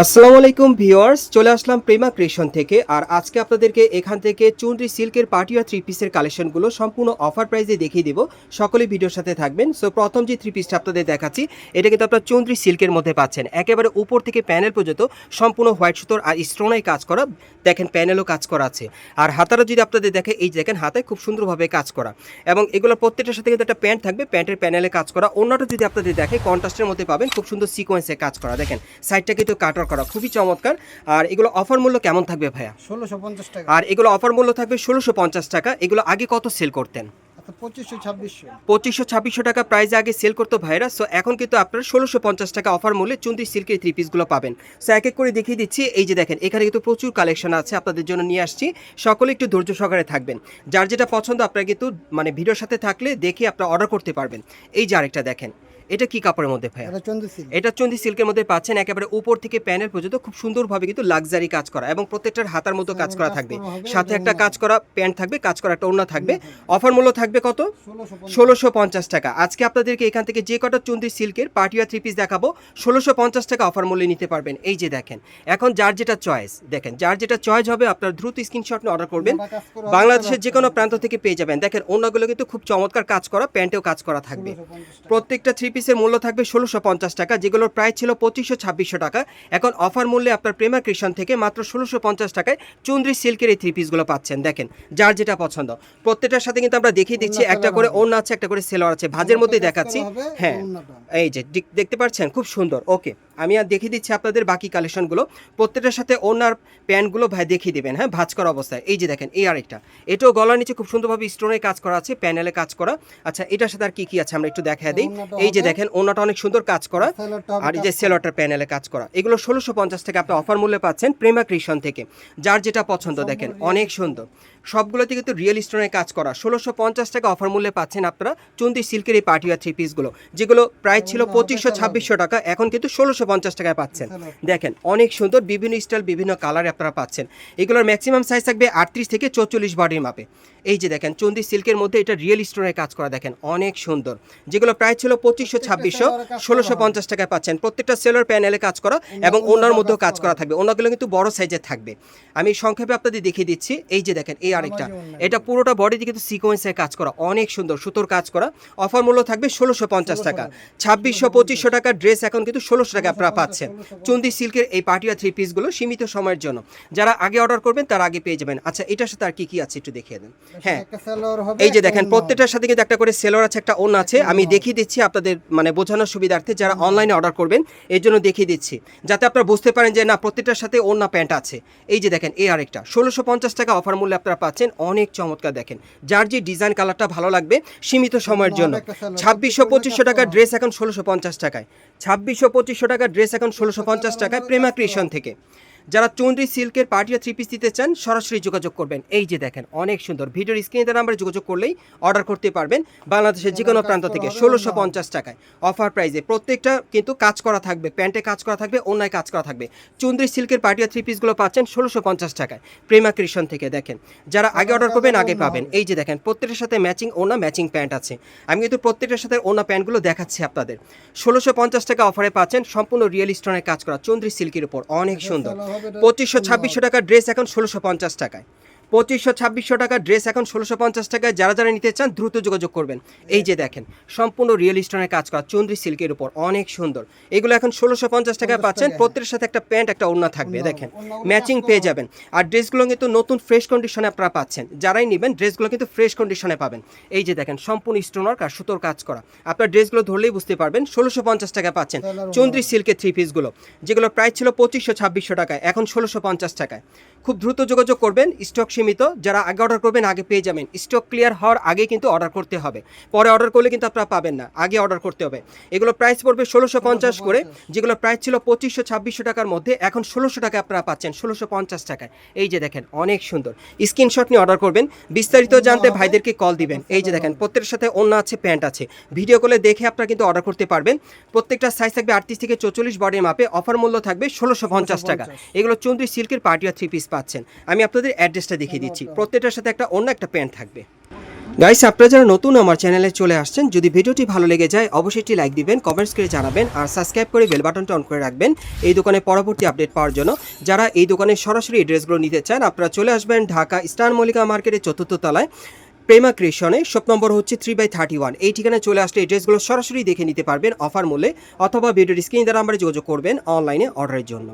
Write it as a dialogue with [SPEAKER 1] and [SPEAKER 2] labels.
[SPEAKER 1] আসসালামু আলাইকুম ভিউয়ার্স, চলে আসলাম প্রেমা ক্রিয়েশন থেকে। আর আজকে আপনাদেরকে এখান থেকে চুনরি সিল্কের পার্টিয়া থ্রি পিসের কালেকশনগুলো সম্পূর্ণ অফার প্রাইসে দেখিয়ে দিব। সকলে ভিডিওর সাথে থাকবেন। সো প্রথম যে থ্রি পিসটা আপনাদের দেখাচ্ছি, এটা কিন্তু আপনার চুনরি সিল্কের মধ্যে পাচ্ছেন। একেবারে উপর থেকে প্যানেল পর্যন্ত সম্পূর্ণ হোয়াইট সুতোর আর স্টোনাই কাজ করা। দেখেন প্যানেলও কাজ করা আছে। আর হাতারা যদি আপনাদের দেখে, এই দেখেন হাতায় খুব সুন্দরভাবে কাজ করা। এবং এগুলো প্রত্যেকটার সাথে কিন্তু একটা প্যান্ট থাকবে। প্যান্টের প্যানেলে কাজ করা। অন্যটা যদি আপনাদের দেখে কন্ট্রাস্টের মধ্যে পাবেন, খুব সুন্দর সিকোয়েন্সে কাজ করা। দেখেন সাইডটা কিন্তু কাটার করা। খুবই চমৎকার। আর এগুলো অফার মূল্য কেমন থাকবে ভাইয়া?
[SPEAKER 2] ষোলোশো পঞ্চাশ টাকা।
[SPEAKER 1] আর এগুলো অফার মূল্য থাকবে ষোলোশো পঞ্চাশ টাকা। এগুলো আগে কত সেল করতেন?
[SPEAKER 2] আচ্ছা পঁচিশশো ছাব্বিশশো।
[SPEAKER 1] পঁচিশশো ছাব্বিশশো টাকা প্রাইসে আগে সেল করতো ভাইরা। সো এখন কিন্তু আপনারা ষোলোশো পঞ্চাশ টাকা অফার মূল্যে চুন্দি সিল্কের থ্রি পিসগুলো পাবেন। সো এক এক করে দেখিয়ে দিচ্ছি। এই যে দেখেন এখানে কিন্তু প্রচুর কালেকশন আছে আপনাদের জন্য নিয়ে আসছি। সকলে একটু ধৈর্য সহকারে থাকবেন। যার যেটা পছন্দ আপনারা কিন্তু মানে ভিডিওর সাথে থাকলে দেখে আপনারা অর্ডার করতে পারবেন। এই যে আরেকটা দেখেন। এটা কি কাপড়ের মধ্যে
[SPEAKER 2] এটা
[SPEAKER 1] চন্দি সিল্কের মধ্যে পাচ্ছেন একেবারে উপর থেকে প্যানেল পর্যন্ত খুব সুন্দরভাবে কিন্তু লাক্সারি কাজ করা এবং প্রত্যেকটার হাতার মতো কাজ করা থাকবে। সাথে একটা কাজ করা প্যান্ট থাকবে কাজ করা একটা ওড়না থাকবে। অফার মূল্য থাকবে কত?
[SPEAKER 2] ষোলোশো
[SPEAKER 1] পঞ্চাশ। টাকা। আজকে আপনাদেরকে এখান থেকে যে কটা চন্দি সিল্কের পাটিয়া থ্রি পিস দেখাবো ষোলোশো পঞ্চাশ টাকা অফার মূল্যে নিতে পারবেন। এই যে দেখেন এখন যার যেটা চয়েস দেখেন যার যেটা চয়েস হবে আপনার দ্রুত স্ক্রিনশট নিয়ে অর্ডার করবেন। বাংলাদেশের যে কোনো প্রান্ত থেকে পেয়ে যাবেন। দেখেন অন্যগুলো কিন্তু খুব চমৎকার কাজ করা প্যান্টেও কাজ করা থাকবে। প্রত্যেকটা থ্রি পিসের মূল্য থাকবে ষোলোশো পঞ্চাশ টাকা যেগুলোর প্রাইস ছিল পঁচিশশো ছাব্বিশশো টাকা। এখন অফার মূল্যে আপনার প্রেমা কৃষণ থেকে মাত্র ষোলোশো পঞ্চাশ টাকায় চুন্দ্রি সিল্কের এই থ্রি পিসগুলো পাচ্ছেন। দেখেন যার যেটা পছন্দ। প্রত্যেকটার সাথে কিন্তু আমরা দেখিয়ে দিচ্ছি একটা করে ওড়না আছে একটা করে সেলোয়ার আছে। ভাজের মধ্যেই দেখাচ্ছি। হ্যাঁ এই যে দেখতে পাচ্ছেন? খুব সুন্দর। ওকে আমি আর দেখিয়ে দিচ্ছি আপনাদের বাকি কালেকশনগুলো প্রত্যেকটার সাথে ওনার প্যান্টগুলো ভাই দেখিয়ে দিবেন হ্যাঁ ভাজ করা অবস্থায়। এই যে দেখেন এই আরেকটা। এটাও গলার নিচে খুব সুন্দরভাবে স্টোনের কাজ করা আছে প্যানেলে কাজ করা। আচ্ছা এটার সাথে আর কি কি আছে? আমরা একটু দেখা দিই। এই যে দেখেন ওনাটা অনেক সুন্দর কাজ করা। আর এই যে সেলোটার প্যানেলে কাজ করা। এগুলো ষোলোশো পঞ্চাশ থেকে আপনি অফার মূল্যে পাচ্ছেন প্রেমা কৃষণ থেকে। যার যেটা পছন্দ দেখেন অনেক সুন্দর। সবগুলোতে কিন্তু রিয়েল স্টোনের কাজ করা। ষোলোশো পঞ্চাশ টাকা অফার মূল্যে পাচ্ছেন আপনারা চন্দি সিল্কের এই পার্টিয়া থ্রি পিসগুলো যেগুলো প্রাইস ছিল পঁচিশশো ছাব্বিশশো টাকা এখন কিন্তু ষোলোশো পঞ্চাশ টাকায় পাচ্ছেন। দেখেন অনেক সুন্দর বিভিন্ন স্টাইল বিভিন্ন কালারে আপনারা পাচ্ছেন। এগুলোর ম্যাক্সিমাম সাইজ থাকবে আটত্রিশ থেকে চৌচল্লিশ বডির মাপে। এই যে দেখেন চন্দি সিল্কের মধ্যে এটা রিয়েল স্টোনের কাজ করা দেখেন অনেক সুন্দর। যেগুলো প্রাইস ছিল পঁচিশশো ছাব্বিশশো ষোলোশো পঞ্চাশ টাকায় পাচ্ছেন। প্রত্যেকটা সেলার প্যানেলে কাজ করা এবং ওনার মধ্যেও কাজ করা থাকবে। ওনাগুলো কিন্তু বড় সাইজের থাকবে। আমি সংক্ষেপে আপনাদের দেখিয়ে দিচ্ছি। এই যে দেখেন এই আরেকটা। এটা পুরোটা বডিতে কিন্তু সিকোয়েন্সের কাজ করা। অনেক সুন্দর সুতোর কাজ করা। অফার মূল্য থাকবে ষোলোশো পঞ্চাশ টাকা। ছাব্বিশশো পঁচিশশো টাকা ড্রেস এখন কিন্তু ষোলোশো টাকা আপনারা পাচ্ছেন। চন্দি সিল্কের এই পার্টিয়া থ্রি পিসগুলো সীমিত সময়ের জন্য। যারা আগে অর্ডার করবেন তারা আগে পেয়ে যাবেন। আচ্ছা এটার সাথে আর কি কি আছে একটু দেখিয়ে দেন। হ্যাঁ। এই যে দেখেন প্রত্যেকটার সাথে কিন্তু একটা করে সেলোর আছে একটা ওন আছে। আমি দেখিয়ে দিচ্ছি আপনাদের মানে বোঝানোর সুবিধার্থে যারা অনলাইনে অর্ডার করবেন এর জন্য দেখিয়ে দিচ্ছি। যাতে আপনারা বুঝতে পারেন যে না প্রত্যেকটার সাথে ওন্না প্যান্ট আছে। এই যে দেখেন এই আরেকটা। ষোলোশো পঞ্চাশ টাকা অফার মূল্যে আপনারা পাচ্ছেন অনেক চমৎকার দেখেন। যার যে ডিজাইন কালারটা ভালো লাগবে সীমিত সময়ের জন্য। ছাব্বিশশো পঁচিশশো টাকার ড্রেস এখন ষোলোশো পঞ্চাশ টাকায়। ছাব্বিশশো পঁচিশশো টাকার ড্রেস এখন ষোলোশো পঞ্চাশ টাকায় প্রেমা ক্রিয়েশন থেকে। যারা চন্দ্রী সিল্কের পার্টিয়া থ্রি পিস দিতে চান সরাসরি যোগাযোগ করবেন। এই যে দেখেন অনেক সুন্দর। ভিডিওর স্ক্রিনে নাম্বারে যোগাযোগ করলেই অর্ডার করতে পারবেন বাংলাদেশের যে কোনো প্রান্ত থেকে। ষোলোশো পঞ্চাশ টাকায়। অফার প্রাইসে প্রত্যেকটা কিন্তু কাজ করা থাকবে প্যান্টে কাজ করা থাকবে অন্যায় কাজ করা থাকবে। চন্দ্রী সিল্কের পার্টিয়া থ্রি পিসগুলো পাচ্ছেন ষোলোশো পঞ্চাশ টাকায়। প্রেমা কৃষণ থেকে দেখেন। যারা আগে অর্ডার করবেন আগে পাবেন। এই যে দেখেন প্রত্যেকটার সাথে ম্যাচিং ওনা ম্যাচিং প্যান্ট আছে। আমি কিন্তু প্রত্যেকটার সাথে ওনা প্যান্টগুলো দেখাচ্ছি আপনাদের। ষোলোশো পঞ্চাশ টাকা অফারে পাচ্ছেন সম্পূর্ণ রিয়েল স্টোনের কাজ করা চন্দ্রী সিল্কের উপর। অনেক সুন্দর। পঁচিশশো ছাব্বিশশো টাকা ড্রেস এখন ষোলোশো পঞ্চাশ টাকায়। পঁচিশশো ছাব্বিশশো টাকা ড্রেস এখন ষোলোশো পঞ্চাশ টাকায়। যারা যারা নিতে চান দ্রুত যোগাযোগ করবেন। এই যে দেখেন সম্পূর্ণ রিয়েল স্টোনের কাজ করা চন্দ্রী সিল্কের উপর অনেক সুন্দর। এগুলো এখন ষোলোশো পঞ্চাশ টাকায় পাচ্ছেন। প্রত্যেকের সাথে একটা প্যান্ট একটা ওড়না থাকবে। দেখেন ম্যাচিং পেয়ে যাবেন। আর ড্রেসগুলো কিন্তু নতুন ফ্রেশ কন্ডিশনে আপনারা পাচ্ছেন। যারাই নেবেন ড্রেসগুলো কিন্তু ফ্রেশ কন্ডিশনে পাবেন। এই যে দেখেন সম্পূর্ণ স্টোনার আর সুতোর কাজ করা। আপনার ড্রেসগুলো ধরলেই বুঝতে পারবেন ষোলোশো পঞ্চাশ টাকা পাচ্ছেন। চন্দ্রী সিল্কের থ্রি পিসগুলো যেগুলো প্রাইস ছিল পঁচিশশো ছাব্বিশশো টাকায় এখন ষোলোশো পঞ্চাশ টাকায়। খুব দ্রুত যোগাযোগ করবেন স্টক সীমিত, যারা আগে অর্ডার করবেন, আগে পেয়ে যাবেন। স্টক ক্লিয়ার হওয়ার আগে কিন্তু অর্ডার করতে হবে। পরে অর্ডার করলে কিন্তু আপনারা পাবেন না। আগে অর্ডার করতে হবে। এগুলো প্রাইস পড়বে ষোলোশো পঞ্চাশ করে, যেগুলো প্রাইস ছিল পঁচিশশো, ছাব্বিশশো টাকার মধ্যে, এখন ষোলোশো টাকা আপনারা পাচ্ছেন, ষোলোশো পঞ্চাশ টাকায়। এই যে দেখেন, অনেক সুন্দর। স্ক্রিনশট নিয়ে অর্ডার করবেন। বিস্তারিত জানতে ভাইদেরকে কল দিবেন। এই যে দেখেন, প্রত্যেকের সাথে অন্য আছে প্যান্ট আছে। ভিডিও কলে দেখে আপনারা কিন্তু অর্ডার করতে পারবেন। প্রত্যেকটা সাইজ থাকবে আটত্রিশ থেকে চৌচল্লিশ বডির মাপে। অফার মূল্য থাকবে ষোলোশো পঞ্চাশ টাকা। এগুলো চন্দ্রী সিল্কের পার্টিয়া থ্রি পিস পাচ্ছেন। আমি আপনাদের অ্যাড্রেসটা দেখিয়ে দিচ্ছি। প্রত্যেকটার সাথে একটা অন্য একটা প্যান্ট থাকবে। গাইস আপনারা যারা নতুন আমার চ্যানেলে চলে আসছেন যদি ভিডিওটি ভালো লেগে যায় অবশ্যই একটি লাইক দিবেন কমেন্টস করে জানাবেন আর সাবস্ক্রাইব করে বেল বাটনটা অন করে রাখবেন। এই দোকানে পরবর্তী আপডেট পাওয়ার জন্য। যারা এই দোকানে সরাসরি এই ড্রেসগুলো নিতে চান আপনারা চলে আসবেন ঢাকা স্টার মল্লিকা মার্কেটের চতুর্থ তলায় প্রেমা ক্রিয়েশনে শপ নম্বর হচ্ছে থ্রি বাই থার্টি ওয়ান এই ঠিকানায় চলে আসলে এই ড্রেসগুলো সরাসরি দেখে নিতে পারবেন অফার মূল্যে অথবা ভিডিওর স্ক্রিন দ্বারা আমরা যোগাযোগ করবেন অনলাইনে অর্ডারের জন্য।